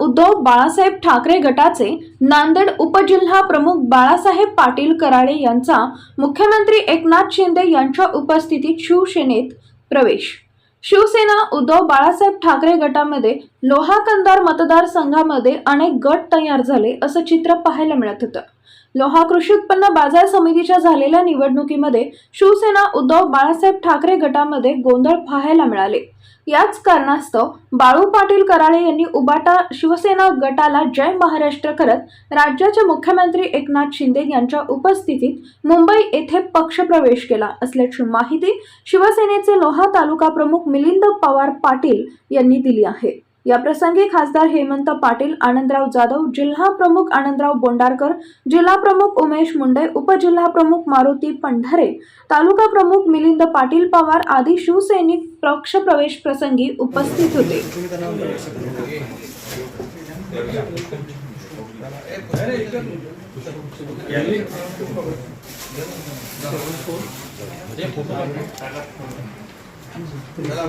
उद्धव बाळासाहेब ठाकरे गटाचे नांदेड उपजिल्हा प्रमुख बाळासाहेब पाटील कराळे यांचा मुख्यमंत्री एकनाथ शिंदे यांच्या उपस्थितीत शिवसेनेत प्रवेश. शिवसेना उद्धव बाळासाहेब ठाकरे गटामध्ये लोहा कंदार मतदारसंघामध्ये अनेक गट तयार झाले असं चित्र पाहायला मिळत होतं. लोहा कृषी उत्पन्न बाजार समितीच्या झालेल्या निवडणुकीमध्ये शिवसेना उद्धव बाळासाहेब ठाकरे गटामध्ये गोंधळ पाहायला मिळाले. याच कारणास्तव बाळू पाटील कराळे यांनी उबाटा शिवसेना गटाला जय महाराष्ट्र करत राज्याचे मुख्यमंत्री एकनाथ शिंदे यांच्या उपस्थितीत मुंबई येथे पक्षप्रवेश केला असल्याची माहिती शिवसेनेचे लोहा तालुका प्रमुख मिलिंद पवार पाटील यांनी दिली आहे. याप्रसंगी खासदार हेमंत पाटील आनंदराव जाधव जिल्हा प्रमुख आनंदराव बोंडारकर जिल्हा प्रमुख उमेश मुंडे उपजिल्हा प्रमुख मारुती पंढरे तालुका प्रमुख मिलिंद पाटील पवार आदी शिवसैनिक पक्षप्रवेश प्रसंगी उपस्थित होते. ఎలా